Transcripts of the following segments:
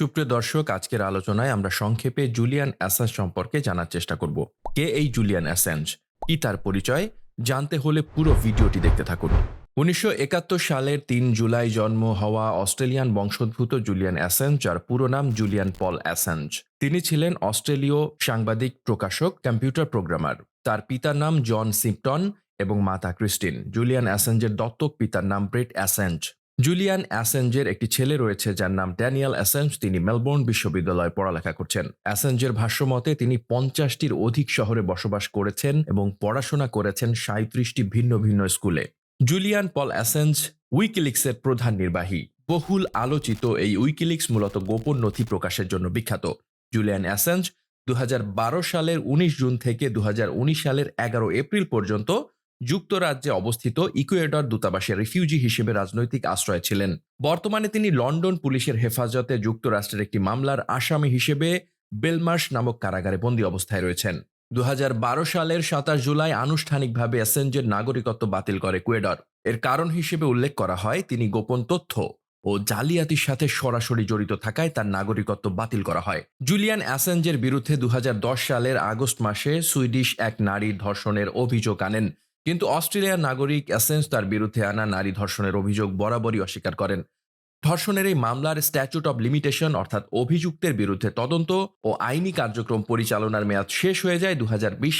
সুপ্রিয় দর্শক, আজকের আলোচনায় আমরা সংক্ষেপে জুলিয়ান অ্যাসাঞ্জ সম্পর্কে জানার চেষ্টা করব। কে এই জুলিয়ান অ্যাসাঞ্জ? কি তার পরিচয়? জানতে হলে পুরো ভিডিওটি দেখতে থাকুন। উনিশশো একাত্তর সালের তিন জুলাই জন্ম হওয়া অস্ট্রেলিয়ান বংশোদ্ভূত জুলিয়ান অ্যাসেঞ্জ, যার পুরো নাম জুলিয়ান পল অ্যাসেঞ্জ। তিনি ছিলেন অস্ট্রেলীয় সাংবাদিক, প্রকাশক, কম্পিউটার প্রোগ্রামার। তার পিতার নাম জন সিম্পটন এবং মাতা ক্রিস্টিন। জুলিয়ান অ্যাসেঞ্জের দত্তক পিতার নাম ব্রেট অ্যাসেঞ্জ। জুলিয়ান অ্যাসেঞ্জের একটি ছেলে রয়েছে যার নাম ড্যানিয়াল অ্যাসেঞ্জ তিনি মেলবোর্ন বিশ্ববিদ্যালয়ে পড়ালেখা করছেন। অ্যাসেঞ্জের ভাষ্যমতে তিনি পঞ্চাশটির অধিক শহরে বসবাস করেছেন এবং পড়াশোনা করেছেন সাঁত্রিশটি ভিন্ন ভিন্ন স্কুলে। জুলিয়ান পল অ্যাসেঞ্জ উইকিলিক্সের প্রধান নির্বাহী। বহুল আলোচিত এই উইকিলিক্স মূলত গোপন নথি প্রকাশের জন্য বিখ্যাত। জুলিয়ান অ্যাসেঞ্জ দু হাজার বারো সালের ১৯ জুন থেকে দু হাজার উনিশ সালের এগারো এপ্রিল পর্যন্ত যুক্তরাজ্যে অবস্থিত ইকুয়েডর দূতাবাসে রিফিউজি হিসেবে রাজনৈতিক আশ্রয় ছিলেন। বর্তমানে তিনি লন্ডন পুলিশের হেফাজতে যুক্তরাষ্ট্রের একটি মামলার আসামি হিসেবে বেলমার্শ নামক কারাগারে বন্দী অবস্থায় রয়েছেন। দু সালের সাতাশ জুলাই আনুষ্ঠানিকভাবে অ্যাসেঞ্জের নাগরিকত্ব বাতিল করে কুয়েডর এর কারণ হিসেবে উল্লেখ করা হয়, তিনি গোপন তথ্য ও জালিয়াতির সাথে সরাসরি জড়িত থাকায় তার নাগরিকত্ব বাতিল করা হয়। জুলিয়ান অ্যাসেঞ্জের বিরুদ্ধে দু হাজার দশ সালের আগস্ট মাসে সুইডিশ এক নারীর ধর্ষণের অভিযোগ আনেন। কিন্তু অস্ট্রেলিয়ার নাগরিক অ্যাসেঞ্জ তার বিরুদ্ধে আনা নারী ধর্ষণের অভিযোগ বরাবরই অস্বীকার করেন। ধর্ষণের এই মামলার স্ট্যাচুট অব লিমিটেশন অর্থাৎ অভিযুক্তের বিরুদ্ধে তদন্ত ও আইনি কার্যক্রম পরিচালনার মেয়াদ শেষ হয়ে যায় দু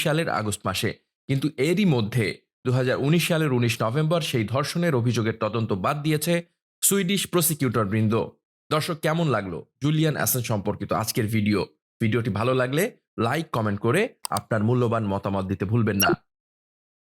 সালের আগস্ট মাসে। কিন্তু এরই মধ্যে দু হাজার উনিশ সালের উনিশ নভেম্বর সেই ধর্ষণের অভিযোগের তদন্ত বাদ দিয়েছে সুইডিশ প্রসিকিউটর বৃন্দ। দর্শক, কেমন লাগল জুলিয়ান অ্যাসেন সম্পর্কিত আজকের ভিডিও? ভিডিওটি ভালো লাগলে লাইক, কমেন্ট করে আপনার মূল্যবান মতামত দিতে ভুলবেন না।